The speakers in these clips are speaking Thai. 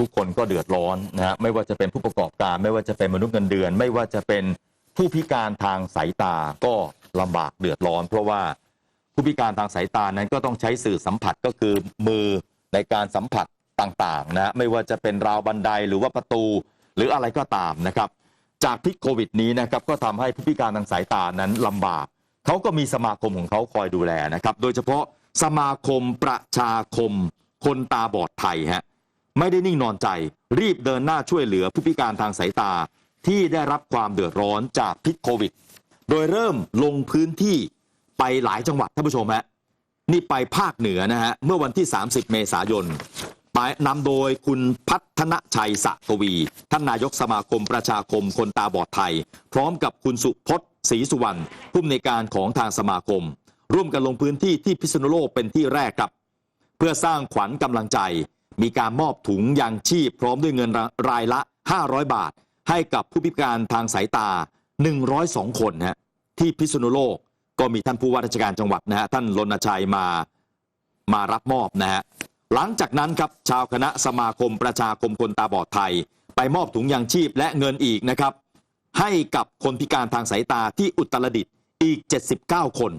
ทุกคนก็เดือดร้อนนะฮะไม่ว่าจะเป็นผู้ประกอบการ ไม่ว่าจะเป็นมนุษย์เงินเดือน ไม่ว่าจะเป็นผู้พิการทางสายตาก็ลำบากเดือดร้อน เพราะว่าผู้พิการทางสายตานั้นก็ต้องใช้สื่อสัมผัสก็คือมือในการสัมผัสต่างๆนะไม่ว่าจะเป็นราวบันไดหรือว่าประตู หรืออะไรก็ตามนะครับ จากพิษโควิดนี้นะครับก็ทำให้ผู้พิการทางสายตานั้นลำบากเขาก็มีสมาคมของเขาคอยดูแลนะครับ โดยเฉพาะสมาคมประชาคมคนตาบอดไทยฮะ ไม่ได้นิ่งนอนใจ รีบเดินหน้าช่วยเหลือผู้พิการทางสายตาที่ได้รับความเดือดร้อนจากพิษโควิด โดยเริ่มลงพื้นที่ไปหลายจังหวัดท่านผู้ชมฮะนี่ไปภาคเหนือนะฮะเมื่อวันที่ 30 เมษายนไปนำโดยคุณพัฒนชัยสะกวี ท่านนายกสมาคมประชาคมคนตาบอดไทย พร้อมกับคุณสุพจน์ศรีสุวรรณผู้อำนวยการของทางสมาคม ร่วมกันลงพื้นที่ที่พิษณุโลกเป็นที่แรกครับ เพื่อสร้างขวัญกำลังใจ มีการมอบถุงยางชีพ พร้อมด้วยเงินรายละ 500 บาท ให้กับผู้พิการทางสายตา 102 คนฮะที่พิษณุโลกก็มีท่านผู้ว่าราชการจังหวัดนะฮะท่านรณชัยมามารับมอบนะฮะหลังจากนั้นครับชาวคณะสมาคมประชาคมคนตาบอดไทย ไปมอบถุงยางชีพและเงินอีกนะครับ ให้กับคนพิการทางสายตาที่อุตรดิตถ์อีก 79 คน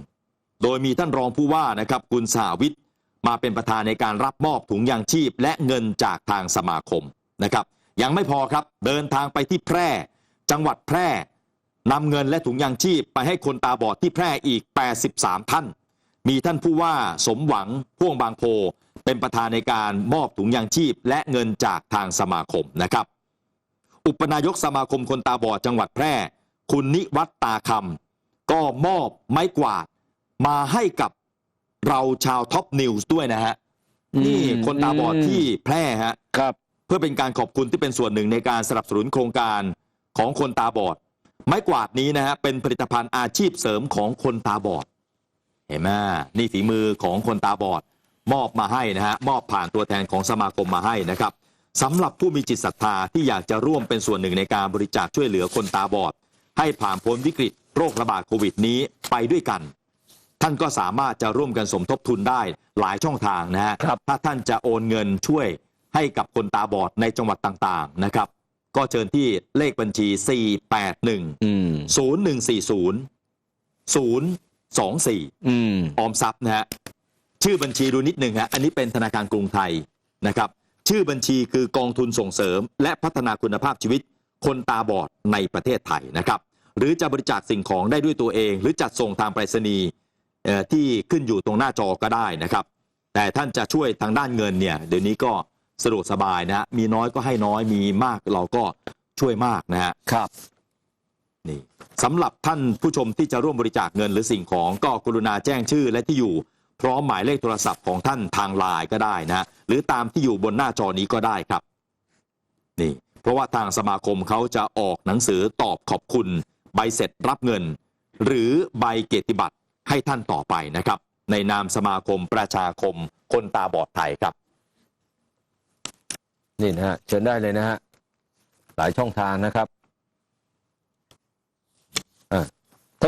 โดยมีท่านรองผู้ว่านะครับคุณสาวิทย์ มาเป็นประธานในการรับมอบถุงยางชีพ และเงินจากทางสมาคมนะครับ ยังไม่พอครับเดินทางไปที่แพร่ จังหวัดแพร่นำเงินและถุงยางชีพ ไปให้คนตาบอดที่แพร่อีก 83 ท่าน มีท่านผู้ว่าสมหวังพ่วงบางโพ เป็นประธานในการมอบถุงยางชีพ และเงินจากทางสมาคมนะครับ อุปนายกสมาคมคนตาบอดจังหวัดแพร่ คุณนิวัตตาคำก็มอบไม้กวาดมาให้กับ เราชาวท็อปนิวส์ด้วยนะฮะนี่คนตาบอดที่แพร่ฮะครับ เพื่อเป็นการขอบคุณที่เป็นส่วนหนึ่งในการสนับสนุนโครงการของคนตาบอด ไม้กวาดนี้นะฮะเป็นผลิตภัณฑ์อาชีพเสริมของคนตาบอด เห็นไหมนี่ฝีมือของคนตาบอด มอบมาให้นะฮะมอบผ่านตัวแทนของสมาคมมาให้นะครับสำหรับผู้มีจิตศรัทธาที่อยากจะร่วมเป็นส่วนหนึ่งในการบริจาคช่วยเหลือคนตาบอด ให้ผ่านพ้นวิกฤตโรคระบาดโควิดนี้ไปด้วยกัน ท่านก็สามารถจะร่วมกันสมทบทุนได้หลายช่องทางนะฮะครับถ้าท่านจะโอนเงินช่วยให้กับคนตาบอดในจังหวัดต่างๆนะครับ ก็เชิญที่เลขบัญชี 481อืม0140 024อืมออมทรัพย์นะฮะชื่อบัญชีดูนิดหนึ่งฮะอันนี้เป็นธนาคารกรุงไทยนะครับ ชื่อบัญชีคือกองทุนส่งเสริม และพัฒนาคุณภาพชีวิต คนตาบอดในประเทศไทยนะครับ หรือจะบริจาคสิ่งของได้ด้วยตัวเอง หรือจัดส่งทางไปรษณีย์เอ่อ ที่ขึ้นอยู่ตรงหน้าจอก็ได้นะครับ แต่ท่านจะช่วยทางด้านเงินเนี่ยเดี๋ยวนี้ก็สะดวกสบายนะฮะมีน้อยก็ให้น้อยมีมากเราก็ช่วยมากนะฮะครับนี่สำหรับท่านผู้ชมที่จะร่วมบริจาคเงินหรือสิ่งของก็กรุณาแจ้งชื่อและที่อยู่ พร้อมหมายเลขโทรศัพท์ของท่านทางไลน์ก็ได้นะหรือตามที่อยู่บนหน้าจอนี้ก็ได้ครับนี่เพราะว่าทางสมาคมเขาจะออกหนังสือตอบขอบคุณ ใบเสร็จรับเงิน หรือใบเกียรติบัตร ให้ท่านต่อไปนะครับ ในนามสมาคมประชาคมคนตาบอดไทยครับ นี่นะฮะเชิญได้เลยนะฮะหลายช่องทางนะครับ